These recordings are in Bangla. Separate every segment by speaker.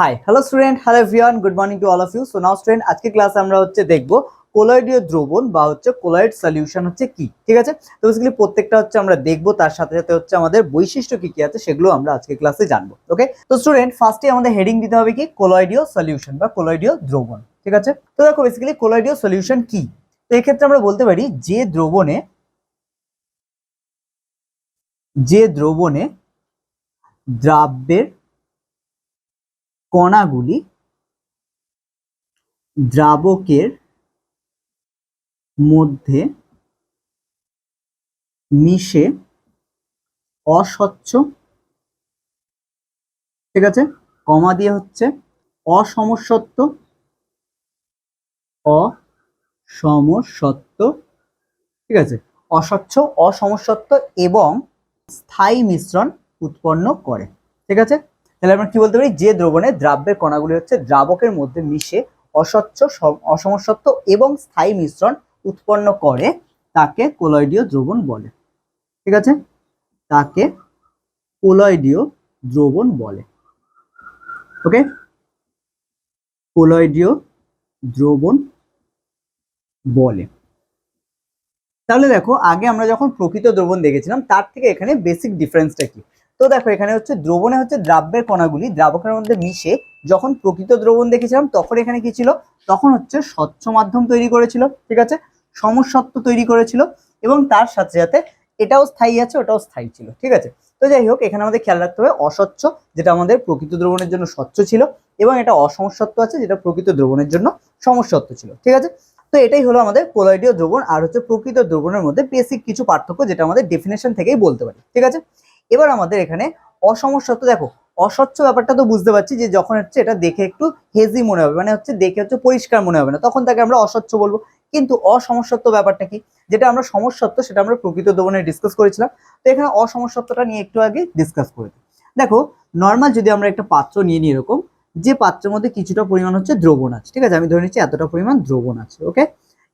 Speaker 1: Hi hello student hello everyone good morning to all of you so now student আজকে ক্লাসে আমরা হচ্ছে দেখব কোলয়েডীয় দ্রবণ বা হচ্ছে কোলয়েড সলিউশন হচ্ছে কি, ঠিক আছে? তো বেসিক্যালি প্রত্যেকটা হচ্ছে আমরা দেখব, তার সাথে সাথে হচ্ছে আমাদের বৈশিষ্ট্য কি কি আছে সেগুলো আমরা আজকে ক্লাসে জানব ওকে তো স্টুডেন্ট ফার্স্টে আমাদের হেডিং দিতে হবে কি কোলয়েডীয় সলিউশন বা কোলয়েডীয় দ্রবণ, ঠিক আছে? তো দেখো বেসিক্যালি কোলয়েডীয় সলিউশন কি? তো এক্ষেত্রে আমরা বলতে পারি যে দ্রবণে যে দ্রবণে দ্রাব্যের কণাগুলি দ্রাবকের মধ্যে মিশে অস্বচ্ছ, ঠিক আছে? কমা দিয়ে হচ্ছে অসমসত্ব অসমসত্ব, ঠিক আছে? অস্বচ্ছ, অসমসত্ব এবং স্থায়ী মিশ্রণ উৎপন্ন করে, ঠিক আছে? তাহলে আমরা কি বলতে পারি? যে দ্রবণে দ্রাব্যের কণাগুলি হচ্ছে দ্রাবকের মধ্যে মিশে অস্বচ্ছ সম- অসমসত্ব এবং স্থায়ী মিশ্রণ উৎপন্ন করে, তাকে কোলয়েডীয় দ্রবণ বলে। ঠিক আছে? তাকে কোলয়েডীয় দ্রবণ বলে। ওকে? কোলয়েডীয় দ্রবণ বলে। তাহলে দেখো, আগে আমরা যখন প্রকৃত দ্রবণ দেখেছিলাম, তার থেকে এখানে বেসিক ডিফারেন্সটা কি? তো দেখো, এখানে হচ্ছে দ্রবণে হচ্ছে দ্রাব্যের কণাগুলি, দ্রাবকের মধ্যে মিশে যখন প্রকৃত দ্রবণ দেখেছিলাম, তখন এখানে কি ছিল? তখন হচ্ছে স্বচ্ছ মাধ্যম তৈরি করেছিল, ঠিক আছে? সমসত্ব তৈরি করেছিল এবং তার সাথে সাথে এটাও স্থায়ী আছে, ওটাও স্থায়ী ছিল, ঠিক আছে? তো যাই হোক, এখানে আমাদের খেয়াল রাখতে হবে, অস্বচ্ছ, যেটা আমাদের প্রকৃত দ্রবণের জন্য স্বচ্ছ ছিল এবং এটা অসমসত্ব আছে, যেটা প্রকৃত দ্রবণের জন্য সমসত্ব ছিল, ঠিক আছে? তো এটাই হলো আমাদের কোলয়েডীয় দ্রবণ, আর হচ্ছে প্রকৃত দ্রবণের মধ্যে বেসিক কিছু পার্থক্য, যেটা আমাদের ডেফিনেশন থেকেই বলতে পারি, ঠিক আছে? এবার আমাদের এখানে অসমসত্ব দেখো, অস্বচ্ছ ব্যাপারটা তো বুঝতে পারছি যে যখন হচ্ছে এটা দেখে একটু হেজি মনে হবে মানে হচ্ছে দেখে হচ্ছে পরিষ্কার মনে হবে না, তখন তাকে আমরা অস্বচ্ছ বলব। কিন্তু অসমসত্ব ব্যাপারটা কি? যেটা আমরা সমসত্ব সেটা আমরা প্রকৃত দ্রবণে ডিসকাস করেছিলাম। তো এখানে অসমসত্বটা নিয়ে একটু আগে ডিসকাস করে। দেখো নর্মাল যদি আমরা একটা পাত্র নিয়ে নিই এরকম, যে পাত্রের মধ্যে কিছুটা পরিমাণ হচ্ছে দ্রবণ আছে, ঠিক আছে? আমি ধরে নিচ্ছি এতটা পরিমাণ দ্রবণ আছে ওকে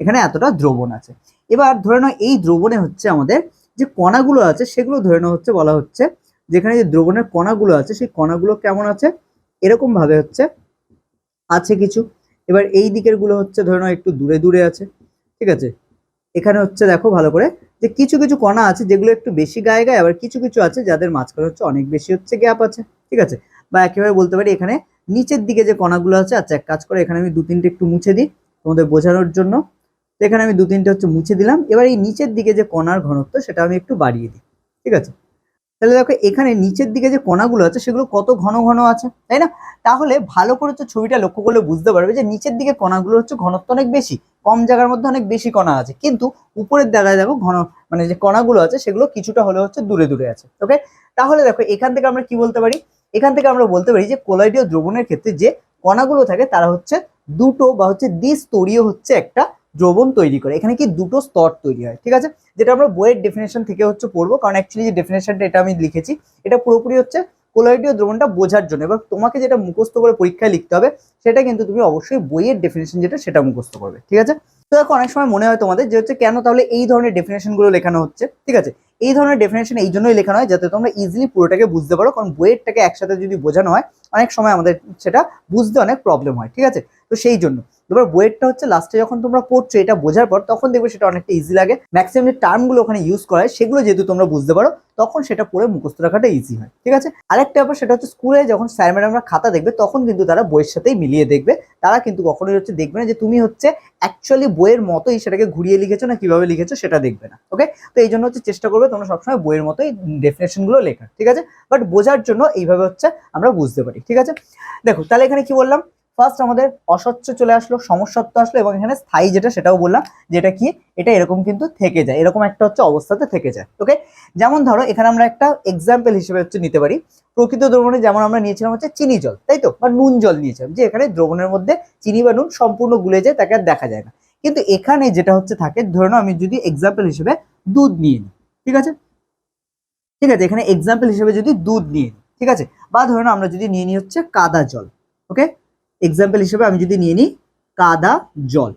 Speaker 1: এখানে এতটা দ্রবণ আছে। এবার ধরে নাও, এই দ্রবণে হচ্ছে আমাদের যে কণাগুলো আছে সেগুলো ধরে নেওয়া হচ্ছে, বলা হচ্ছে। যেখানে যে দ্রবণের কণাগুলো আছে, সেই কণাগুলো কেমন আছে? এরকম ভাবে হচ্ছে। আছে কিছু। এবার এই দিকেরগুলো হচ্ছে ধরে নাও একটু দূরে দূরে আছে। ঠিক আছে? এখানে হচ্ছে দেখো ভালো করে যে কিছু কিছু কণা আছে যেগুলো একটু বেশি গায়ে গায়ে, আবার কিছু কিছু আছে যাদের মাঝখানে হচ্ছে অনেক বেশি হচ্ছে গ্যাপ আছে। ঠিক আছে? বা একেবারে বলতে পারি এখানে নিচের দিকে যে কণাগুলো আছে আচ্ছা এক কাজ করে, এখানে আমি দু তিনটে একটু মুছে দিই তোমাদের বোঝানোর জন্য। তো এখানে আমি দু তিনটে হচ্ছে মুছে দিলাম। এবার এই নিচের দিকে যে কণার ঘনত্ব, সেটা আমি একটু বাড়িয়ে দিই। ঠিক আছে? তাহলে দেখো, এখানে নিচের দিকে যে কণাগুলো আছে, সেগুলো কত ঘন ঘন আছে, তাই না? তাহলে ভালো করে হচ্ছে ছবিটা লক্ষ্য করলে বুঝতে পারবে যে নিচের দিকে কণাগুলো হচ্ছে ঘনত্ব অনেক বেশি, কম জায়গার মধ্যে অনেক বেশি কণা আছে। কিন্তু উপরের জায়গায় দেখো ঘন মানে যে কণাগুলো আছে, সেগুলো কিছুটা হলে হচ্ছে দূরে দূরে আছে। ওকে তাহলে দেখো, এখান থেকে আমরা কি বলতে পারি? এখান থেকে আমরা বলতে পারি যে কোলাইডীয় দ্রবণের ক্ষেত্রে যে কণাগুলো থাকে, তারা হচ্ছে দুটো বা হচ্ছে দ্বিস্তরীয় হচ্ছে একটা দ্রবণ তৈরি করে। এখানে কি দুটো স্তর তৈরি হয়, ঠিক আছে? যেটা আমরা বইয়ের ডেফিনেশন থেকে হচ্ছে পড়ব, কারণ অ্যাকচুয়ালি যে ডেফিনেশনটা এটা আমি লিখেছি, এটা পুরোপুরি হচ্ছে কোলয়েডীয় দ্রবণটা বোঝার জন্য। এবার তোমাকে যেটা মুখস্থ করে পরীক্ষায় লিখতে হবে, সেটা কিন্তু তুমি অবশ্যই বইয়ের ডেফিনেশন যেটা, সেটা মুখস্থ করবে, ঠিক আছে? তো দেখো, অনেক সময় মনে হয় তোমাদের যে হচ্ছে কেন তাহলে এই ধরনের ডেফিনেশনগুলো লেখানো হচ্ছে, ঠিক আছে? এই ধরনের ডেফিনেশন এই জন্যই লেখানো হয় যাতে তোমরা ইজিলি পুরোটাকে বুঝতে পারো, কারণ বইয়েরটাকে একসাথে যদি বোঝানো হয়, অনেক সময় আমাদের সেটা বুঝতে অনেক প্রবলেম হয়, ঠিক আছে? তো সেই জন্য। এবার বইয়েরটা হচ্ছে লাস্টে যখন তোমরা পড়ছো, এটা বোঝার পর তখন দেখবে সেটা অনেকটা ইজি লাগে। ম্যাক্সিমাম যে টার্মগুলো ওখানে ইউজ করা হয় সেগুলো যেহেতু তোমরা বুঝতে পারো, তখন সেটা পড়ে মুখস্থ রাখাটা ইজি হয়, ঠিক আছে? আরেকটা ব্যাপার, সেটা হচ্ছে স্কুলে যখন স্যার ম্যাডামরা খাতা দেখবে, তখন কিন্তু তারা বইয়ের সাথেই মিলিয়ে দেখবে। তারা কিন্তু কখনোই হচ্ছে দেখবে না যে তুমি হচ্ছে অ্যাকচুয়ালি বইয়ের মতোই সেটাকে ঘুরিয়ে লিখেছো না কীভাবে লিখেছো সেটা দেখবে না ওকে তো এই জন্য হচ্ছে চেষ্টা করবে তোমরা সবসময় বইয়ের মতোই ডেফিনেশনগুলো লেখার, ঠিক আছে? বাট বোঝার জন্য এইভাবে হচ্ছে আমরা বুঝতে পারি, ঠিক আছে? দেখো, তাহলে এখানে কি বললাম? ফার্স্ট আমাদের অস্বচ্ছ চলে আসলো সমসত্ব আসলো এবং এখানে স্থায়ী যেটা সেটাও বললাম, যেটা কি? এটা এরকম কিন্তু থেকে যায়, এরকম একটা হচ্ছে অবস্থাতে থেকে যায় ওকে যেমন ধরো, এখানে আমরা একটা এক্সাম্পল হিসেবে হচ্ছে নিতে পারি, প্রকৃত দ্রবণে যেমন আমরা নিয়েছিলাম হচ্ছে চিনি জল, তাই তো? বা নুন জল নিয়েছিলাম, যে এখানে দ্রবণের মধ্যে চিনি বা নুন সম্পূর্ণ গুলে যায়, তাকে আর দেখা যায় না, কিন্তু এখানে যেটা হচ্ছে থাকে, ধরে নাও আমি যদি এক্সাম্পল হিসেবে দুধ নিয়ে নিই, ঠিক আছে? ঠিক আছে, এখানে এক্সাম্পল হিসেবে যদি দুধ নিয়ে নিই, ঠিক আছে? বা ধরে আমরা যদি নিয়ে নিই হচ্ছে কাদা জল ওকে এক্সাম্পল হিসেবে আমি যদি নিয়ে নিই কাদা জল।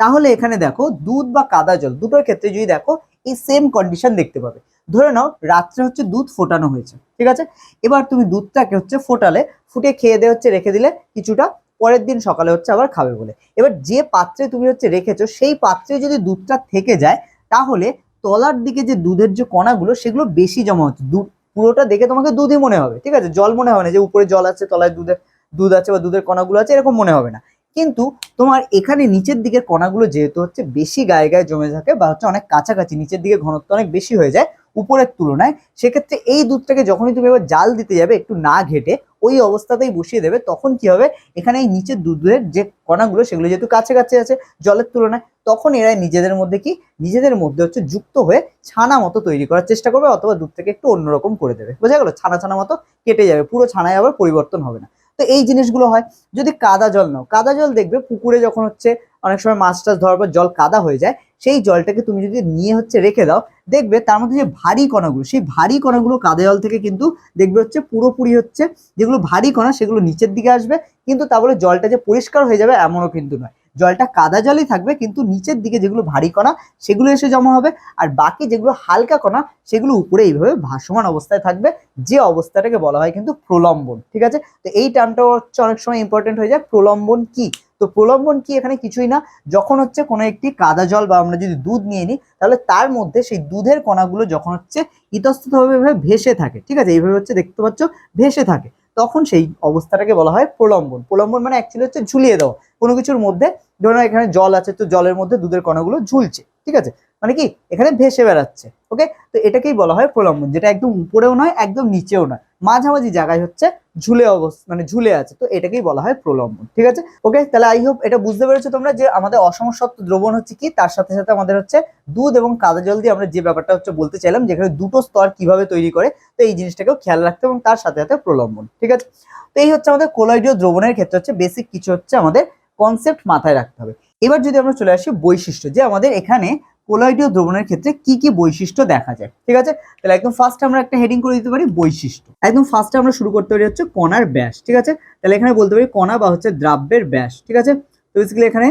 Speaker 1: তাহলে এখানে দেখো দুধ বা কাদা জল দুটোর ক্ষেত্রে যদি দেখো এই সেম কন্ডিশন দেখতে পাবে। ধরে নাও রাত্রে হচ্ছে দুধ ফোটানো হয়েছে, ঠিক আছে? এবার তুমি দুধটাকে হচ্ছে ফোটালে ফুটে খেয়ে দিয়ে হচ্ছে রেখে দিলে কিছুটা পরের দিন সকালে হচ্ছে আবার খাবে বলে। এবার যে পাত্রে তুমি হচ্ছে রেখেছো সেই পাত্রে যদি দুধটা থেকে যায়, তাহলে তলার দিকে যে দুধের যে কণাগুলো সেগুলো বেশি জমা হচ্ছে। দুধ পুরোটা দেখে তোমাকে দুধই মনে হবে, ঠিক আছে? জল মনে হবে না যে উপরে জল আছে তলায় দুধের। দুধ আছে বা দুধের কণাগুলো আছে, এরকম মনে হবে না। কিন্তু তোমার এখানে নিচের দিকের কণাগুলো যেহেতু হচ্ছে বেশি গায়ে গায়ে জমে থাকে বা হচ্ছে অনেক কাছাকাছি নিচের দিকে ঘনত্ব অনেক বেশি হয়ে যায় উপরের তুলনায়, সেক্ষেত্রে এই দুধটাকে যখনই তুমি এবার জাল দিতে যাবে একটু না ঘেটে, ওই অবস্থাতেই বসিয়ে দেবে, তখন কি হবে? এখানে এই নিচের দুধের যে কণাগুলো, সেগুলো যেহেতু কাছে কাছে আছে জলের তুলনায়, তখন এরা নিজেদের মধ্যে কি? নিজেদের মধ্যে হচ্ছে যুক্ত হয়ে ছানা মতো তৈরি করার চেষ্টা করবে অথবা দুধ থেকে একটু অন্যরকম করে দেবে। বোঝা গেল? ছানা ছানা মতো কেটে যাবে, পুরো ছানায় আবার পরিবর্তন হবে না। তো এই জিনিসগুলো হয়। যদি কাদা জল নাও, কাদা জল দেখবে পুকুরে যখন হচ্ছে অনেক সময় মাছ টাছ ধরার পর জল কাদা হয়ে যায়, সেই জলটাকে তুমি যদি নিয়ে হচ্ছে রেখে দাও, দেখবে তার মধ্যে যে ভারী কণাগুলো, সেই ভারী কণাগুলো কাদা জল থেকে কিন্তু দেখবে হচ্ছে পুরোপুরি হচ্ছে যেগুলো ভারী কণা সেগুলো নিচের দিকে আসবে, কিন্তু তা বলে জলটা যে পরিষ্কার হয়ে যাবে এমনও কিন্তু নয়। জলটা কাদা জলই থাকবে, কিন্তু নিচের দিকে যেগুলো ভারী কণা, সেগুলো এসে জমা হবে। আর বাকি যেগুলো হালকা কণা, সেগুলো উপরে এইভাবে ভাসমান অবস্থায় থাকবে। যে অবস্থাটাকে বলা হয় কিন্তু প্রলম্বন, ঠিক আছে? তো এই টার্মটা হচ্ছে অনেক সময় ইম্পর্টেন্ট হয়ে যায়। প্রলম্বন কি? তো প্রলম্বন কি এখানে কিছুই না। যখন হচ্ছে কোনো একটি কাদা জল বা আমরা যদি দুধ নিয়ে নিই, তাহলে তার মধ্যে সেই দুধের কণাগুলো যখন হচ্ছে ইতস্ততভাবে ভেসে থাকে, ঠিক আছে? এইভাবে হচ্ছে দেখতে পাচ্ছ, ভেসে থাকে। তখন সেই অবস্থাটাকে বলা হয় প্রলম্বন। প্রলম্বন মানে অ্যাকচুয়ালি হচ্ছে ঝুলিয়ে দেওয়া। কোনো কিছুর মধ্যে ধরুন এখানে জল আছে, তো জলের মধ্যে দুধের কণাগুলো ঝুলছে, ঠিক আছে? মানে কি? এখানে ভেসে বেড়াচ্ছে ওকে তো এটাকেই বলা হয় প্রলম্বন, যেটা একদম উপরেও নয়, একদম নিচেও নয়। মাঝামাঝি জায়গায় হচ্ছে ঝুলে অবস্থা মানে ঝুলে আছে, তো এটাকেই বলা হয় প্রলম্বন, ঠিক আছে? ওকে তাহলে আই হোপ এটা বুঝতে পেরেছ তোমরা যে আমাদের অসমসত্ব দ্রবণ হচ্ছে কি? তার সাথে সাথে আমাদের হচ্ছে দুধ এবং কাদা জল দিয়ে আমরা যে ব্যাপারটা হচ্ছে বলতে চাইলাম, যেখানে দুটো স্তর কীভাবে তৈরি করে, তো এই জিনিসটাকেও খেয়াল রাখতে এবং তার সাথে সাথে প্রলম্বন, ঠিক আছে? তো এই হচ্ছে আমাদের কোলয়েডীয় দ্রবণের ক্ষেত্রে হচ্ছে বেসিক কিছু হচ্ছে আমাদের কনসেপ্ট মাথায় রাখতে হবে। এবার যদি আমরা চলে আসি বৈশিষ্ট্য, যে আমাদের এখানে কোলয়েডীয় দ্রবণের ক্ষেত্রে কি কি বৈশিষ্ট্য দেখা যায়? ঠিক আছে? তাহলে একদম ফার্স্ট আমরা একটা হেডিং করে দিতে পারি বৈশিষ্ট্য। একদম ফার্স্টে আমরা শুরু করতে পারি হচ্ছে কণার ব্যাস, ঠিক আছে? তাহলে এখানে বলতে পারি কণা বা হচ্ছে দ্রাব্যের ব্যাস, ঠিক আছে? তো বেসিক্যালি এখানে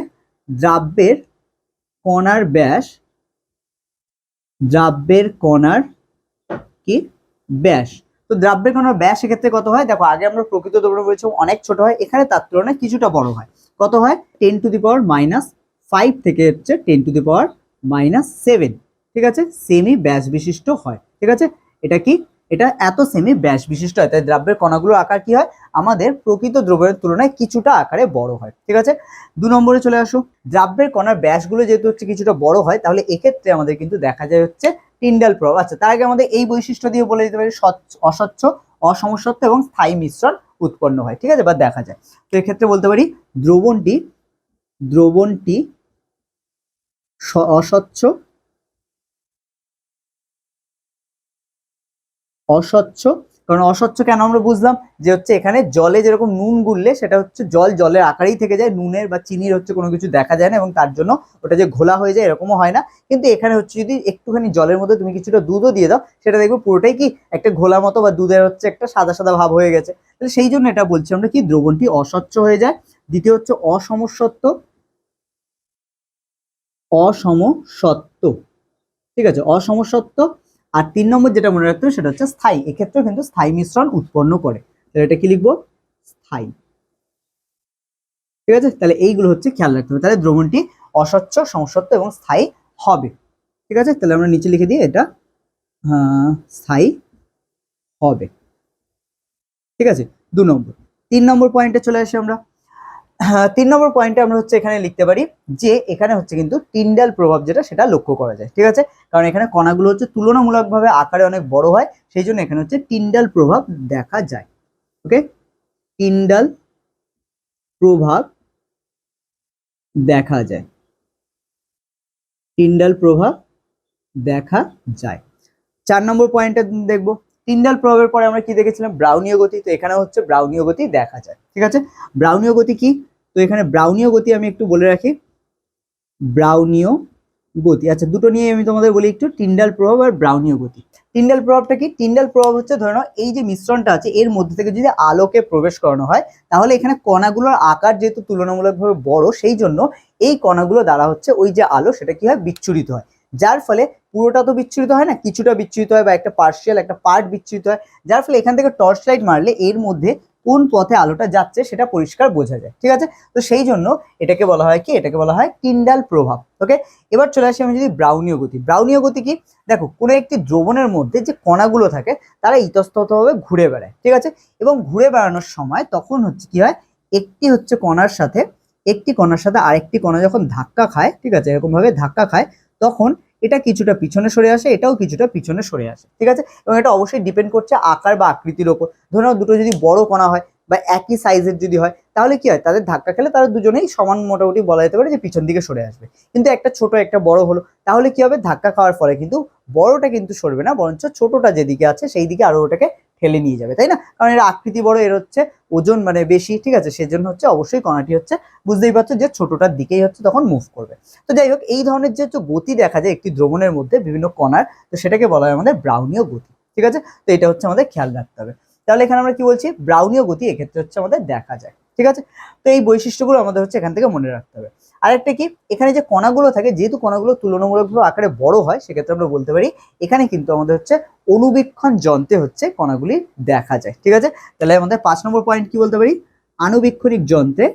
Speaker 1: দ্রাব্যের কণার ব্যাস, দ্রাব্যের কণার কি? ব্যাস। তো দ্রাব্যের কণার ব্যাস এক্ষেত্রে কত হয়? দেখো, আগে আমরা প্রকৃত দ্রবণ বলেছি, অনেক ছোট হয়, এখানে তার তুলনায় কিছুটা বড় হয়। কত হয়? Ten to the power minus five থেকে হচ্ছে ten to the power minus seven ঠিক আছে? সেমি ব্যাস বিশিষ্ট হয়, ঠিক আছে? এটা কি? এটা এত সেমি ব্যাস বিশিষ্ট হয়, তাই দ্রাব্যের কণাগুলোর আকার কি হয়? আমাদের প্রকৃত দ্রব্যের তুলনায় কিছুটা আকারে বড় হয়, ঠিক আছে? দু নম্বরে চলে আসো। দ্রাব্যের কণার ব্যাসগুলো যেহেতু হচ্ছে কিছুটা বড় হয়, তাহলে এক্ষেত্রে আমাদের কিন্তু দেখা যায় হচ্ছে টিন্ডাল প্রভাব। আচ্ছা তার আগে আমাদের এই বৈশিষ্ট্য দিয়ে বলে দিতে পারি, স্বচ্ছ, অস্বচ্ছ অসমসত্ব এবং স্থায়ী মিশ্রণ উৎপন্ন হয়, ঠিক আছে? বা দেখা যায়। তো এক্ষেত্রে বলতে পারি, দ্রবণটি দ্রবণটি অস্বচ্ছ? অস্বচ্ছ? কারণ অস্বচ্ছ কেন আমরা বুঝলাম? যে হচ্ছে এখানে জলে যেরকম নুন গুললে, সেটা হচ্ছে জল জলের আকারেই থেকে যায়। নুনের বা চিনির হচ্ছে কোনো কিছু দেখা যায় না এবং তার জন্য ওটা যে ঘোলা হয়ে যায় এরকমও হয় না। কিন্তু এখানে হচ্ছে যদি একটুখানি জলের মধ্যে তুমি কিছুটা দুধও দিয়ে দাও, সেটা দেখবে পুরোটাই কি একটা ঘোলা মতো বা দুধের হচ্ছে একটা সাদা সাদা ভাব হয়ে গেছে। তাহলে সেই জন্য এটা বলছি আমরা কি, দ্রবণটি অস্বচ্ছ হয়ে যায়। দ্বিতীয় হচ্ছে অসমসত্ব অসমসত্ব ঠিক আছে অসমসত্ব আর তিন নম্বর যেটা মনে রাখতে হবে সেটা হচ্ছে স্থায়ী। এক্ষেত্রেও কিন্তু স্থায়ী মিশ্রণ উৎপন্ন করে। তাহলে এটা কি লিখব? স্থায়ী। ঠিক আছে, তাহলে এইগুলো হচ্ছে খেয়াল রাখতে হবে। তাহলে দ্রবণটি অস্বচ্ছ সমসত্ব এবং স্থায়ী হবে। ঠিক আছে, তাহলে আমরা নিচে লিখে দিই এটা স্থায়ী হবে। ঠিক আছে, দু নম্বর। তিন নম্বর পয়েন্টে চলে আসি আমরা। তিন নম্বর পয়েন্টে আমরা হচ্ছে এখানে লিখতে পারি যে এখানে হচ্ছে কিন্তু টিন্ডাল প্রভাব যেটা সেটা লক্ষ্য করা যায়, ঠিক আছে? কারণ এখানে কণাগুলো হচ্ছে তুলনামূলকভাবে আকারে অনেক বড় হয়, সেই জন্য এখানে হচ্ছে টিন্ডাল প্রভাব দেখা যায় ওকে টিন্ডাল প্রভাব দেখা যায় টিন্ডাল প্রভাব দেখা যায়। চার নম্বর পয়েন্টে দেখব টিন্ডাল প্রভাবের পরে আমরা কি দেখেছিলাম? ব্রাউনীয় গতি, তো এখানে হচ্ছে ব্রাউনীয় গতি দেখা যায়, ঠিক আছে? ব্রাউনীয় গতি কি? তো এখানে ব্রাউনীয় গতি আমি একটু বলে রাখি। ব্রাউনীয় গতি। আচ্ছা দুটো নিয়ে আমি তোমাদের বলি একটু, টিন্ডাল প্রভাব আর ব্রাউনীয় গতি। টিন্ডাল প্রভাবটা কি? টিন্ডাল প্রভাব হচ্ছে ধরে নাও, এই যে মিশ্রণটা আছে, এর মধ্যে থেকে যদি আলোকে প্রবেশ করানো হয়, তাহলে এখানে কণাগুলোর আকার যেহেতু তুলনামূলকভাবে বড়, সেই জন্য এই কণাগুলো দ্বারা হচ্ছে ওই যে আলো সেটা কি হয়? বিচ্ছুরিত হয়। যার ফলে পুরোটা তো বিচ্ছুরিত হয় না, কিছুটা বিচ্ছুরিত হয় বা একটা পার্শিয়াল একটা পার্ট বিচ্ছুরিত হয়। যার ফলে এখান থেকে টর্চ লাইট মারলে এর মধ্যে কোন পথে আলোটা যাচ্ছে সেটা পরিষ্কার বোঝা যায়, ঠিক আছে? তো সেই জন্য এটাকে বলা হয় কি? এটাকে বলা হয় টিন্ডাল প্রভাব ওকে এবার চলে আসি আমি যদি ব্রাউনীয় গতি ব্রাউনীয় গতি কি? দেখো, কোনো একটি দ্রবণের মধ্যে যে কণাগুলো থাকে, তারা ইতস্ততভাবে ঘুরে বেড়ায়, ঠিক আছে? এবং ঘুরে বেড়ানোর সময় তখন হচ্ছে কি হয়? একটি হচ্ছে কণার সাথে, একটি কণার সাথে আরেকটি কণা যখন ধাক্কা খায়, ঠিক আছে? এরকমভাবে ধাক্কা খায়, তখন এটা কিছুটা পিছনে সরে আসে, এটাও কিছুটা পিছনে সরে আসে, ঠিক আছে? এবং এটা অবশ্যই ডিপেন্ড করছে আকার বা আকৃতির ওপর। ধরে দুটো যদি বড় কণা হয় বা একই সাইজের যদি হয়, তাহলে কি হয়? তাদের ধাক্কা খেলে তারা দুজনেই সমান মোটামুটি বলা যেতে পারে যে পিছন দিকে সরে আসবে। কিন্তু একটা ছোট, একটা বড় হলো, তাহলে কি হবে? ধাক্কা খাওয়ার ফলে কিন্তু বড়টা কিন্তু সরবে না, বরঞ্চ ছোটটা যেদিকে আছে সেই দিকে আরও ওটাকে ঠেলে নিয়ে যাবে, তাই না? কারণ এর আকৃতি বড়, এর হচ্ছে ওজন মানে বেশি, ঠিক আছে? সেজন্য হচ্ছে অবশ্যই কণাটি হচ্ছে, বুঝতেই পারছ যে ছোটটার দিকেই হচ্ছে তখন মুভ করবে। তো যাই হোক, এই ধরনের যে গতি দেখা যায় একটি দ্রবণের মধ্যে বিভিন্ন কণার, তো সেটাকে বলা হয় আমাদের ব্রাউনীয় গতি, ঠিক আছে? তো এটা হচ্ছে আমাদের খেয়াল রাখতে হবে। তাহলে এখানে আমরা কি বলছি? ব্রাউনীয় গতি এক্ষেত্রে হচ্ছে আমাদের দেখা যায়, ঠিক আছে? তো এই বৈশিষ্ট্যগুলো আমাদের হচ্ছে এখান থেকে মনে রাখতে হবে। আরেকটা কি? এখানে যে কণাগুলো থাকে, যেহেতু কণাগুলো তুলনামূলকভাবে আকারে বড় হয়, সেক্ষেত্রে আমরা বলতে পারি, এখানে কিন্তু আমাদের হচ্ছে অনুবীক্ষণ যন্ত্রে হচ্ছে কণাগুলি দেখা যায়। ঠিক আছে? তাহলে আমাদের পাঁচ নম্বর পয়েন্ট কি বলতে পারি? আণুবীক্ষণিক যন্ত্রে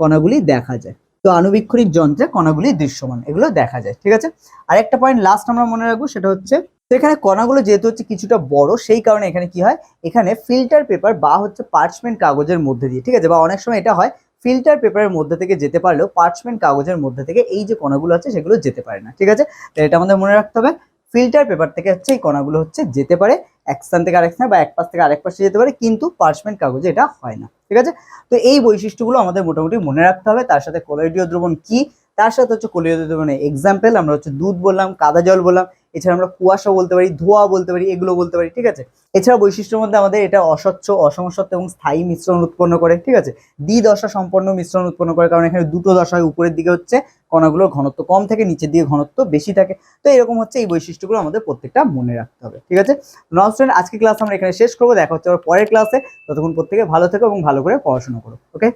Speaker 1: কণাগুলি দেখা যায়। তো আনুবীক্ষণিক যন্ত্রে কণাগুলি দৃশ্যমান, এগুলো দেখা যায়। ঠিক আছে? আরেকটা পয়েন্ট লাস্ট আমরা মনে রাখব, সেটা হচ্ছে, তো এখানে কণাগুলো যেহেতু হচ্ছে কিছুটা বড়, সেই কারণে এখানে কি হয়? এখানে ফিল্টার পেপার বা হচ্ছে পার্চমেন্ট কাগজের মধ্যে দিয়ে, ঠিক আছে? বা অনেক সময় এটা হয় ফিল্টার পেপারের মধ্যে থেকে যেতে পারলেও পার্চমেন্ট কাগজের মধ্যে থেকে এই যে কণাগুলো আছে সেগুলো যেতে পারে না, ঠিক আছে? তো এটা আমাদের মনে রাখতে হবে। ফিল্টার পেপার থেকে হচ্ছে এই কণাগুলো হচ্ছে যেতে পারে, এক স্থান থেকে আরেক স্থানে বা এক পাশ থেকে আরেক পাশে যেতে পারে, কিন্তু পার্চমেন্ট কাগজে এটা হয় না, ঠিক আছে? তো এই বৈশিষ্ট্যগুলো আমাদের মোটামুটি মনে রাখতে হবে। তার সাথে কোলয়েডীয় দ্রবণ কি? তার সাথে হচ্ছে কোলয়েডীয় দ্রবণের এক্সাম্পল আমরা হচ্ছে দুধ বললাম, কাদা জল বললাম। এছাড়া আমরা কুয়াশা বলতে পারি ধোয়া বলতে পারি এগুলো বলতে পারি, ঠিক আছে? এছাড়া বৈশিষ্ট্যের মধ্যে আমাদের এটা অস্বচ্ছ অসমসত্ব এবং স্থায়ী মিশ্রণ উৎপন্ন করে, ঠিক আছে? দ্বিদশা সম্পন্ন মিশ্রণ উৎপন্ন করে, কারণ এখানে দুটো দশায় উপরের দিকে হচ্ছে কণাগুলোর ঘনত্ব কম থাকে, নিচের দিকে ঘনত্ব বেশি থাকে। তো এরকম হচ্ছে এই বৈশিষ্ট্যগুলো আমাদের প্রত্যেকটা মনে রাখতে হবে, ঠিক আছে? নন আজকে ক্লাস আমরা এখানে শেষ করব, দেখা হচ্ছে আবার পরের ক্লাসে ততক্ষণ প্রত্যেকে ভালো থেকো এবং ভালো করে পড়াশোনা করো ওকে